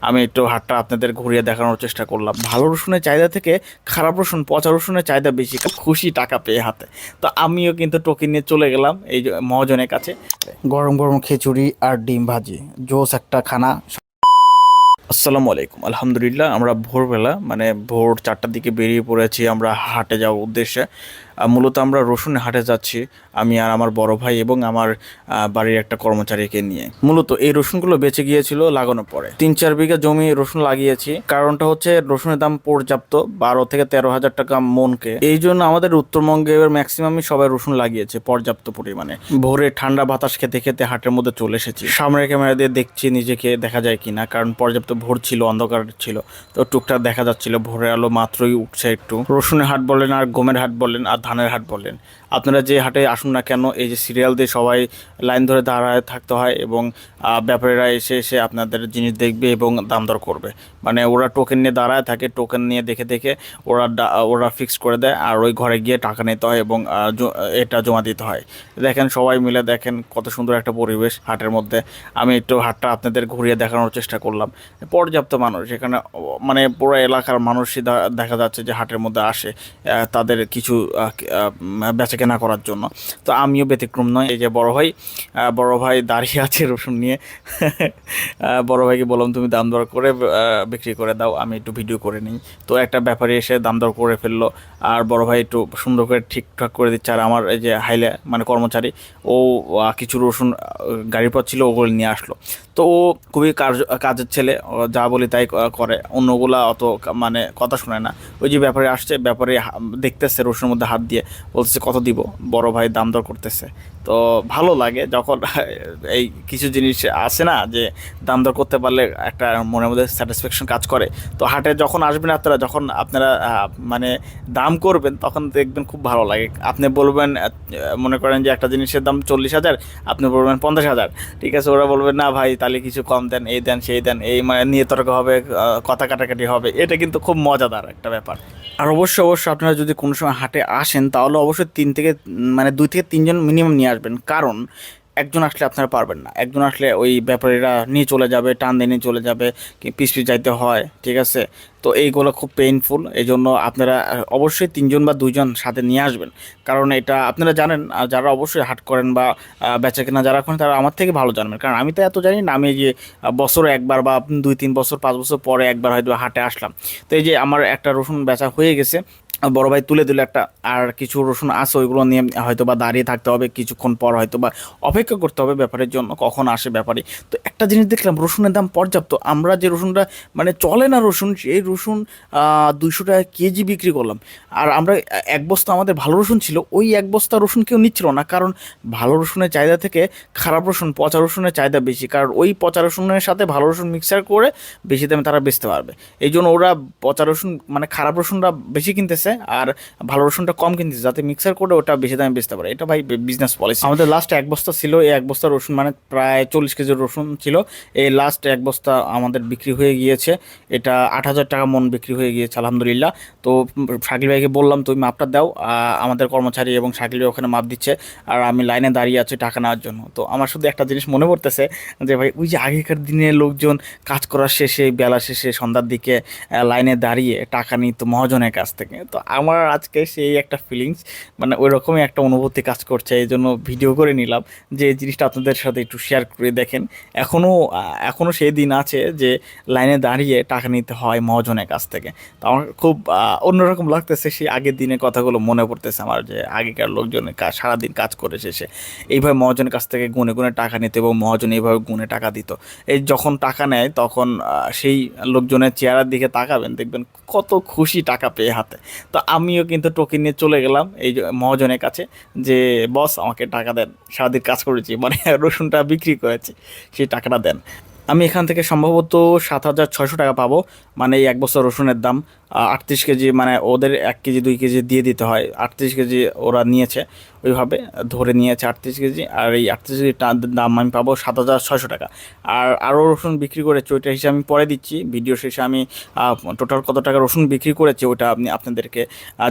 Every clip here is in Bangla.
আমি একটু হাটটা আপনাদের ঘুরিয়ে দেখানোর চেষ্টা করলাম। ভালো রসুনের চাহিদা থেকে খারাপ রসুন, পচা রসুনের চাহিদা বেশি, খুশি টাকা পেয়ে হাতে। তো আমিও কিন্তু টোকেন নিয়ে চলে গেলাম এই মহাজনের কাছে। গরম গরম খিচুড়ি আর ডিম ভাজি, জোস একটা খানা। আসসালামু আলাইকুম। আলহামদুলিল্লাহ, আমরা ভোরবেলা মানে ভোর চারটার দিকে বেরিয়ে পড়েছি আমরা হাটে যাওয়ার উদ্দেশ্যে। মূলত আমরা রসুনের হাটে যাচ্ছি, আমি আর আমার বড় ভাই এবং আমার বাড়ির একটা কর্মচারীকে নিয়ে। মূলত এই রসুনগুলো বেঁচে গিয়েছিল লাগানোর পরে। তিন চার বিঘা জমি রসুন লাগিয়েছি। কারণটা হচ্ছে রসুনের দাম পর্যাপ্ত, বারো থেকে তেরো হাজার টাকা মনকে। এই জন্য আমাদের উত্তরবঙ্গে ম্যাক্সিমামই সবাই রসুন লাগিয়েছে পর্যাপ্ত পরিমাণে। ভোরে ঠান্ডা বাতাস খেতে খেতে হাটের মধ্যে চলে এসেছি। সামনের ক্যামেরা দিয়ে দেখছি নিজেকে দেখা যায় কিনা, কারণ পর্যাপ্ত ভোর ছিল, অন্ধকার ছিল। তো টুকটাক দেখা যাচ্ছিল, ভোরের আলো মাত্রই উঠছে একটু। রসুনের হাট বলেন আর গমের হাট বলেন আর ধানের হাট বলেন। আপনারা যে হাটে আসুন না কেন, এই যে সিরিয়াল দিয়ে সবাই লাইন ধরে দাঁড়ায় থাকতে হয় এবং ব্যাপারীরা এসে এসে আপনাদের জিনিস দেখবে এবং দাম দর করবে। মানে ওরা টোকেন নিয়ে দাঁড়ায় থাকে টোকেন নিয়ে দেখে দেখে ওরা ওরা ফিক্স করে দেয় আর ওই ঘরে গিয়ে টাকা নিতে হয় এবং এটা জমা দিতে হয়। দেখেন সবাই মিলে দেখেন কত সুন্দর একটা পরিবেশ হাটের মধ্যে। আমি একটু হাটটা আপনাদের ঘুরিয়ে দেখানোর চেষ্টা করলাম। পর্যাপ্ত মানুষ, এখানে মানে পুরো এলাকার মানুষই দেখা যাচ্ছে যে হাটের মধ্যে আসে। তাদের কিছু বেচা কেনা করার জন্য। তো আমিও ব্যতিক্রম নয়, এই যে বড় ভাই বড় ভাই দাঁড়িয়ে আছে রসুন নিয়ে। বড় ভাইকে বললাম, তুমি দাম দর করে বিক্রি করে দাও, আমি একটু ভিডিও করে নিই। তো একটা ব্যাপারে এসে দাম দর করে ফেলল, আর বড় ভাই একটু সুন্দর করে ঠিকঠাক করে দিচ্ছে। আর আমার এই যে হাইলে মানে কর্মচারী, ও কিছু রসুন গাড়ির পর ছিল, ওগুলো নিয়ে আসলো। তো ও খুবই কার্য কাজের ছেলে যা বলি তাই করে। অন্যগুলা অত মানে কথা শোনে না। ওই যে ব্যাপারে আসছে, ব্যাপারে দেখতেছে রসুনের মধ্যে হাত দিয়ে। বলতেছে কত দিব, বড় ভাই দাম দর করতেছে। তো ভালো লাগে যখন এই কিছু জিনিস আসে না যে দাম দর করতে পারলে একটা মনের মধ্যে স্যাটিসফ্যাকশন কাজ করে। তো হাটে যখন আসবেন আপনারা, যখন আপনারা মানে দাম করবেন, তখন দেখবেন খুব ভালো লাগে। আপনি বলবেন মনে করেন যে একটা জিনিসের দাম চল্লিশ হাজার, আপনি বলবেন পঞ্চাশ হাজার। ঠিক আছে, ওরা বলবেন না ভাই, তাহলে কিছু কম দেন, এই দেন, সেই দেন, এই মানে নিয়ে তর্ক হবে কথা কাটাকাটি হবে। এটা কিন্তু খুব মজাদার একটা ব্যাপার। আর অবশ্যই অবশ্যই আপনারা যদি কোনো সময় হাটে আসেন, তাহলে অবশ্যই তিন থেকে মানে দুই থেকে তিনজন মিনিমাম নিয়ে আসবেন। কারণ একজন আসলে আপনারা পারবেন না। একজন আসলে ওই ব্যাপারীরা নিয়ে চলে যাবে, টান দিয়ে নিয়ে চলে যাবে, কি পিস পিস যাইতে হয়, ঠিক আছে? তো এইগুলো খুব পেইনফুল এই জন্য আপনারা, অবশ্যই তিনজন বা দুইজন সাথে নিয়ে আসবেন। কারণ এটা আপনারা জানেন যারা অবশ্যই হাট করেন বা বেচা কেনা যারা করেন, তারা আমার থেকে ভালো জানবেন। কারণ আমি তো এত জানি না, আমি যে বছরে একবার বা দুই, তিন বছর, পাঁচ বছর পরে একবার হয়তো হাটে আসলাম। তো এই যে আমার একটা রসুন বেচা হয়ে গেছে বড় ভাই তুলে দিল একটা, আর কিছু রসুন আছে, ওইগুলো নিয়ে হয়তো বা দাঁড়িয়ে থাকতে হবে, কিছুক্ষণ পর হয়তো বা অপেক্ষা করতে হবে ব্যাপারের জন্য, কখন আসে ব্যাপারে তো একটা জিনিস দেখলাম, রসুনের দাম পর্যাপ্ত। আমরা যে রসুনটা মানে চলে না রসুন, সেই রসুন দুইশো টাকা কেজি বিক্রি করলাম। আর আমরা এক বস্তা আমাদের ভালো রসুন ছিল, ওই এক বস্তা রসুন কেউ নিচ্ছিল না, কারণ ভালো রসুনের চাহিদা থেকে খারাপ রসুন, পচা রসুনের চাহিদা বেশি, কারণ ওই পচা রসুনের সাথে ভালো রসুন মিক্সার করে বেশি দামে তারা বেচতে পারবে। এই জন্য ওরা পচা রসুন মানে খারাপ রসুনটা বেশি কিনতেছে আর ভালো রসুনটা কম কিনতেছে, যাতে মিক্সার করে ওটা বেশি দামে বেচতে পারে। এটা ভাই বিজনেস পলিসি আমাদের লাস্ট এক বস্তা ছিল, এই এক বস্তা রসুন মানে প্রায় চল্লিশ কেজির রসুন ছিল। এই লাস্ট এক বস্তা আমাদের বিক্রি হয়ে গিয়েছে, এটা আট হাজার টাকা মন বিক্রি হয়ে গিয়েছে, আলহামদুলিল্লাহ। তো শাকিল ভাইকে বললাম, তুমি মাপটা দাও আমাদের কর্মচারী এবং শাকিল ভাই ওখানে মাপ দিচ্ছে, আর আমি লাইনে দাঁড়িয়ে আছি টাকা নেওয়ার জন্য। তো আমার শুধু একটা জিনিস মনে পড়তেছে, যে ভাই, ওই যে আগেকার দিনে লোকজন কাজ করার শেষে, বেলা শেষে, সন্ধ্যার দিকে লাইনে দাঁড়িয়ে টাকা নিত মহাজনের কাছ থেকে। তো আমার আজকে সেই একটা ফিলিংস মানে ওই রকমই একটা অনুভূতি কাজ করছে এই জন্য ভিডিও করে নিলাম, যে জিনিসটা আপনাদের সাথে একটু শেয়ার করে দেখেন। এখনও এখনও সেই দিন আছে যে, লাইনে দাঁড়িয়ে টাকা নিতে হয় মহাজনের কাছ থেকে। তো আমার খুব অন্যরকম লাগতেছে সেই আগের দিনের কথাগুলো মনে পড়তেছে আমার যে আগেকার লোকজনের কাজ সারাদিন কাজ করে শেষে। এইভাবে মহাজনের কাছ থেকে গুনে গুনে টাকা নিত এবং মহাজন এইভাবে গুনে টাকা দিত। এই যখন টাকা নেয় তখন সেই লোকজনের চেহারার দিকে তাকাবেন, দেখবেন কত খুশি টাকা পেয়ে হাতে। তো আমিও কিন্তু টোকেন নিয়ে চলে গেলাম এই মহাজনের কাছে যে, বস আমাকে টাকা দেন, সারাদিন কাজ করেছি মানে রসুনটা বিক্রি করেছি, সেই টাকাটা দেন। আমি এখান থেকে সম্ভবত সাত হাজার ছয়শো টাকা পাবো মানে এই এক বছর রসুনের দাম। আটত্রিশ কেজি মানে ওদের এক কেজি, দুই কেজি দিয়ে দিতে হয়। আটত্রিশ কেজি ওরা নিয়েছে, ওইভাবে ধরে নিয়েছে আটত্রিশ কেজি। আর এই আটত্রিশ কেজি দাম আমি পাবো সাত হাজার ছয়শো টাকা। আর আরও রসুন বিক্রি করেছে ওইটা হিসেবে আমি পরে দিচ্ছি। ভিডিও শেষে আমি টোটাল কত টাকা রসুন বিক্রি করেছে ওইটা আপনি আপনাদেরকে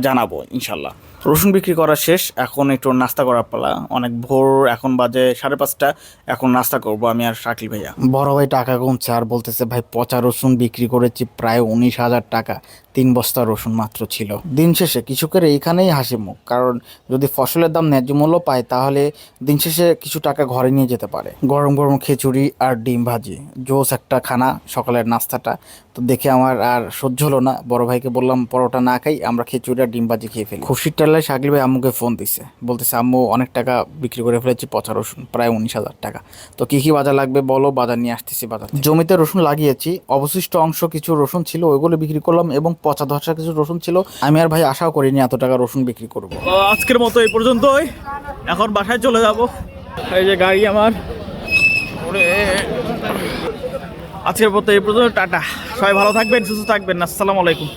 জানাব ইনশাল্লাহ। রসুন বিক্রি করা শেষ। এখন একটু নাস্তা করার পালা। অনেক ভোর, এখন বাজে সাড়ে পাঁচটা। এখন নাস্তা করব আমি আর শাকিল ভাইয়া। বড় ভাই টাকা গুনছে আর বলতেছে, ভাই, পচা রসুন বিক্রি করেছি প্রায় উনিশ হাজার টাকা। তিন বস্তা রসুন মাত্র ছিল। দিন শেষে কৃষকের এইখানেই হাসি মুখ, কারণ যদি ফসলের দাম ন্যায্য মূল্য পায় তাহলে দিন শেষে কিছু টাকা ঘরে নিয়ে যেতে পারে। গরম গরম খিচুড়ি আর ডিম ভাজি, জোস একটা খানা, সকালের নাস্তাটা। তো দেখে আমার আর সহ্য হলো না। বড় ভাইকে বললাম, পরোটা না খাই, আমরা খিচুড়ি আর ডিম ভাজি খেয়ে ফেলি। খুশির টাল্লায় শাকিল ভাই আম্মুকে ফোন দিছে। বলতেছে, আম্মু, অনেক টাকা বিক্রি করে ফেলেছি, পচা রসুন, প্রায় উনিশ হাজার টাকা। তো কি কি বাজার লাগবে বলো, বাজার নিয়ে আসতেছি বাজার জমিতে রসুন লাগিয়েছি, অবশিষ্ট অংশ কিছু রসুন ছিল, ওইগুলো বিক্রি করলাম এবং পচা ধসা কিছু রসুন ছিল। আমি আর ভাই আশাও করিনি এত টাকা রসুন বিক্রি করব। আজকের মতো এই পর্যন্তই। এখন বাসায় চলে যাব। এই যে গাড়ি আমার। আজকের মতো এই পর্যন্ত, টাটা। সবাই ভালো থাকবেন, সুস্থ থাকবেন। আসসালামু আলাইকুম।